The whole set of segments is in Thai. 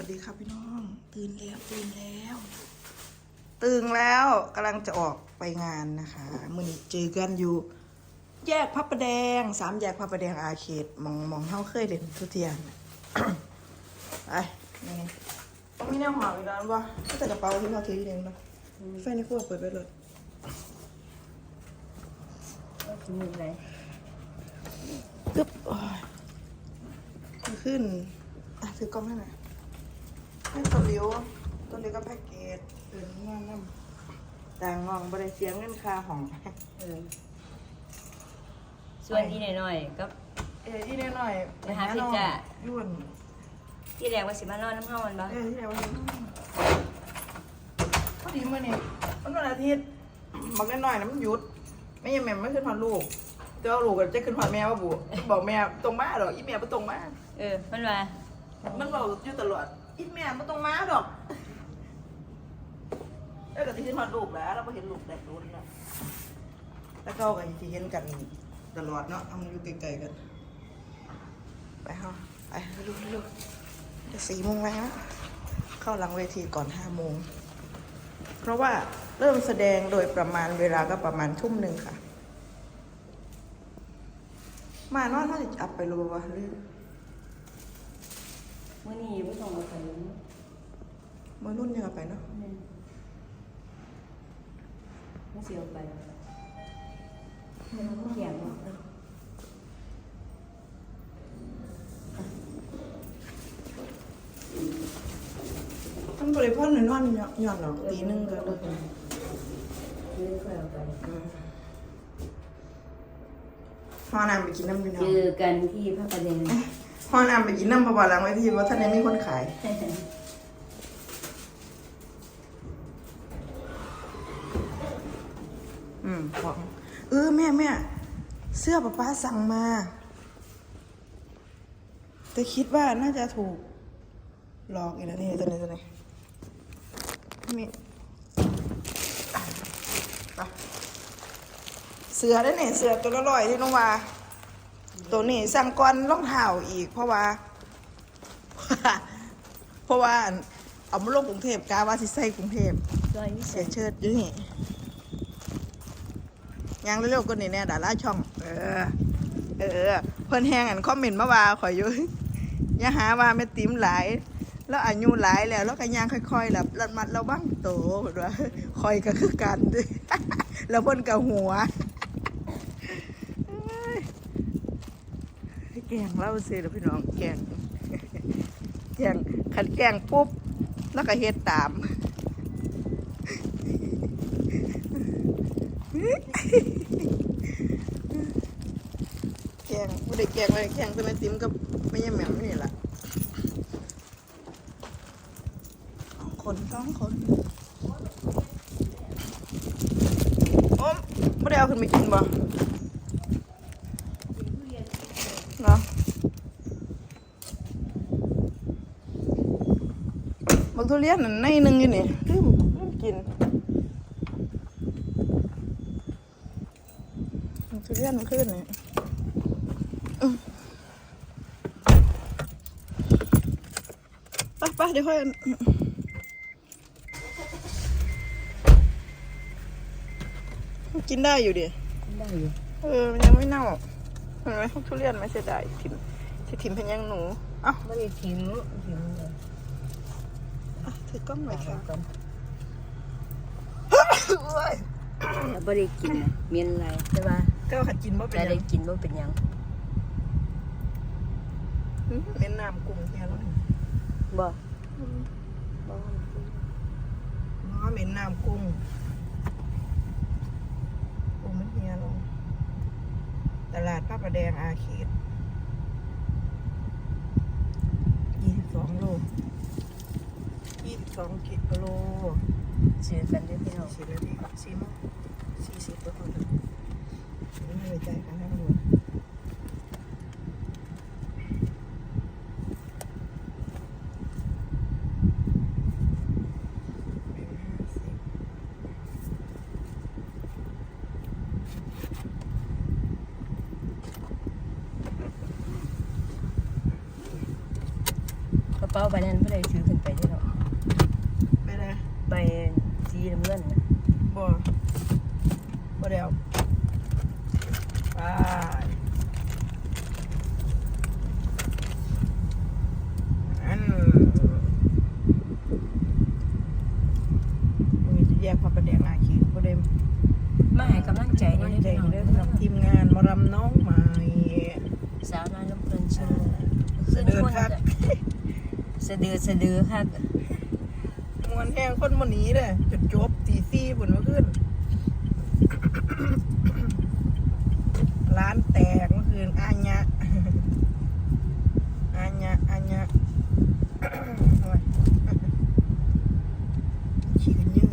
วัสดีครับพี่น้อง ตื่นแล้วตื่นแล้ว ตื่นแล้วกำลังจะออกไปงานนะคะมื่อนี้เจอกันอยู่ แยกพระประแดงสามแยกพระประแดงอาเขตมองมองเท่าเคยเด่นทุกเทียนไปนี่ต้องมีแนวหอมอีกแล้ววะก็แต่กระเป๋าที่เราถืออยู่เนี่ยเนาะไฟในครัวเปิดไปเลยมีอะไรตึ๊บโอ้ยขึ้นอะถือกล้องให้หน่อย ให้ตัวเลี้ยวตัวเลี้ยวก็แพ็กเกจเดินงอนน้ำต่างงองบริเสียเงินค่าของเออส่วนที่หน่อยๆก็ เอ้ยที่น้อยๆไปหาพิซซ่าย่วนที่แรกว่าสิมานอนน้ำห้ามันบ่เอ้ยที่ไหนวะพอดีมื่อนี่มันวันอาทิตย์บอกน้อยๆนะมันหยุด ไม่ยังแม่ไม่ขึ้นหอดลูกเจ้าลูกก็จะขึ้นหอดแม่ว่าบุบอกแม่ตรงมาหรอกอีแม่ไม่ตรงมาเออมันว่ามันบอกอยู่ตลอด อีแม่ไม่ตรงมาดอกเอ้ยก็ที่ขึ้นหอดลูกแล้วเราไ่เห็นลูกแดกโดนแล้วแล้วก็กันที่เห็นกันตลอดเนาะเอามันอยู่ไกลๆกัน ไปเฮาไปลูกลูกจะสี่โมงแล้วเข้าหลังเวทีก่อนห้าโมง เพราะว่าเริ่มแสดงโดยประมาณเวลาก็ประมาณทุ่มหนึ่งค่ะ มานอนเขาจะอับไปรู้วะหรือ มื้อนี้บ่ต้องมาใส่มือนุ่นยังเอาไปเนาะมันสิเอาไปมันเขียนบ่ท่านบริพ่นหน่อยนอนหย่อนหรอกตีหนึงก็เลยไม่ได้ค่อยเอาไปอืมห่อน้ำไปกินน้ำดีเจเนาะอกันที่พระประแดง ห่อน้ำไปกินน้ำประวัติหลังเวทีว่าท่านยังมีคนขาย อืมของเออแม่แม่เสื้อป้าป้าสั่งมา แต่คิดว่าน่าจะถูกหลอกอีกแล้วนี่ตัวนี้ตัวนี้มีไปเสือได้เนี่ยเสือตัวละร้อยที่น้องว่า ตัวนี้สั่งก่อนรองเท้าอีก เพราะว่า เพราะว่าเอามาลงกรุงเทพกาว่าสิใส่กรุงเทพซอยวิเศเสียษเชิดอยู่นี่ยังเร็วๆก็นี่แน่ดาราช่อง เออ เออ เพิ่นแฮงอันคอมเมนต์มาว่าข่อยอยู่อย่าหาว่าแม่ติ๋มหลาย แล้วอายุหลายแล้ว แล้วก็ย่างค่อยๆแบบระมัดระวังโตวเพิ่นว่าข่อยก็คือกันเด้แล้วเพิ่นก็หัวเอ้ย แกงเล่าสิเด้อพี่น้องแกงแกงคันแกงปุ๊บ แล้วก็เฮ็ดตามแกงไม่ได้แกงอะไรแกงเป็นไอติมกับไม่ใช่แหม่มนี่แหละสองคนสองคนโอ้มไม่ได้เอาขึ้นไปกินบ่ เนาะบักทุเรียนนั่นในหนึ่งอยู่นี่ลืมลืมกินบักทุเรียนมันขึ้นนี่ไปไปเดี๋ยวค่อยกินได้อยู่ดิ ได้อยู่ เออ มันยังไม่เน่า เห็นไหมทุเรียนไม่เสียดายทิมสิทิมเป็นยังหนูเอ้าบ่ได้ทิ้งทิ้งเลยอะถือกล้องหน่อยค่ะก่อนโอ้ยแล้วบ่ได้กินน่ะเมียนไรใช่ป่ะก็ขัดกินบ่เป็นแต่หยัได้งกินบ่เป็นหยังอืมเป็นน้ำกุ้งแค่นั้นบ่อ๋อเหม็นน้ำกุ้งกุ้งมันเฮียลง ตลาดพระประแดงอาเขตยี่สิบสองโลยี่สิบสองกิโลซื้อกันเด้อพี่น้องสี่นาทีสี่โมงสี่สิบก็พอแล้วไม่ไว้ใจกันทั้งหม ป๋าใบนั้นบ่ได้ถือขึ้นไปได้หรอกไปเลยใบสีน้ำเงินน่ะบ่บ่เดียวไปอันมึงจะแยกพระประแดงอาคีบ่ได้มาให้กำลังใจใจนี่ใจเด้อเด้พี่อน้องสำหรับทีมงานหมารำน้องใหม่สาวน้อยลำเพลินโชว์สะเดือนคัก สะเดือดสะเดือค่ะมวนแห้งคนมันนี้เลยจนจบตีซี่บุญมาขึ้น ร้านแตกเมื่อคืนอาญะอาญะอาญะ โอ้ยขี้กันยืด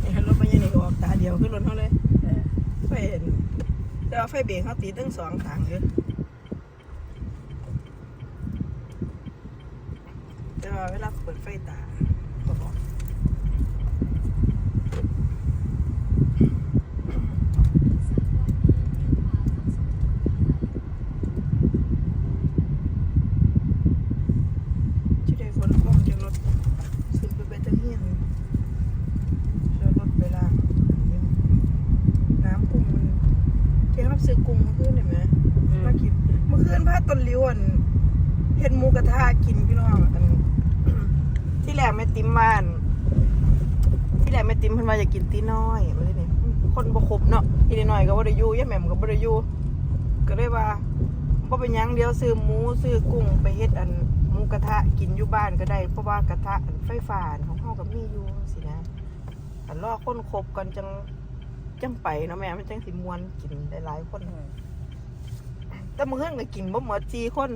เนี่ยรถมันยังหนีออกตา เดียวขึ้นรถเขาเลยเออไฟเห็นแต่ว่าไฟเบรกเขาติดทั้งสองขางเลยแต่ว่าเวลาเปิดไฟตาก็บอกที่ได้คนคล่องจากรถซื้อไปไปตะเฮียนแล้วรถไปล่าง น้ำกุ้งมันเจ๊ครับ ซื้อกุ้งเมื่อคืนเห็นไหมอืมมากินเมื่อคืนพาต้นลิ้วอันเห็ดหมูกระทะกินพี่น้องอันที่แรกแม่ติ๋มมาอันที่แรกแม่ติ๋มเพิ่นว่าอยากกินตีน้อยว่าสินี่คนบ่ครบเนาะอีนิดหน่อยก็บ่ได้อยู่ย่าแหม่มก็บ่ได้อยู่ก็เลยว่าบ่เป็นหยังเดียวซื้อหมูซื้อกุ้งไปเฮ็ดอันหมูกระทะกินอยู่บ้านก็ได้เพราะว่ากระทะอันไฟฟ้าอันของเฮาก็มีอยู่สินะอันรอคนครบกันจัง จังไปเนาะแม่มันจังสิมวนกินได้หลายคนแต่มื่อคืนก็กินบ่หมดสี่คน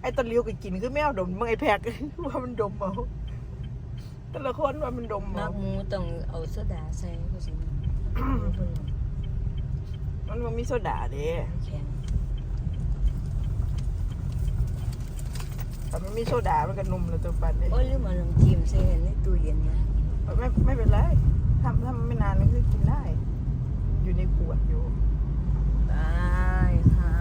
ไอ้ตะลิวก็กินคือแมวดมมึงไอ้แพกว่ามันดมเอาแต่ละคนว่ามันดมมัเอากหมูต้องเอาโซดาใส่ก็สิมันบ่มีโซดาเด้แข็งแต่มันมีโซดามันก็นุ่มแล้วตัวปันเด้โอ้ยลืมเอาน้ำจิ้มใส่ในตู้เย็นนะไม่ไม่เป็นไรทำทำไม่นานมันคือกินได้ อยู่ในขวดอยู่ ได้ค่ะ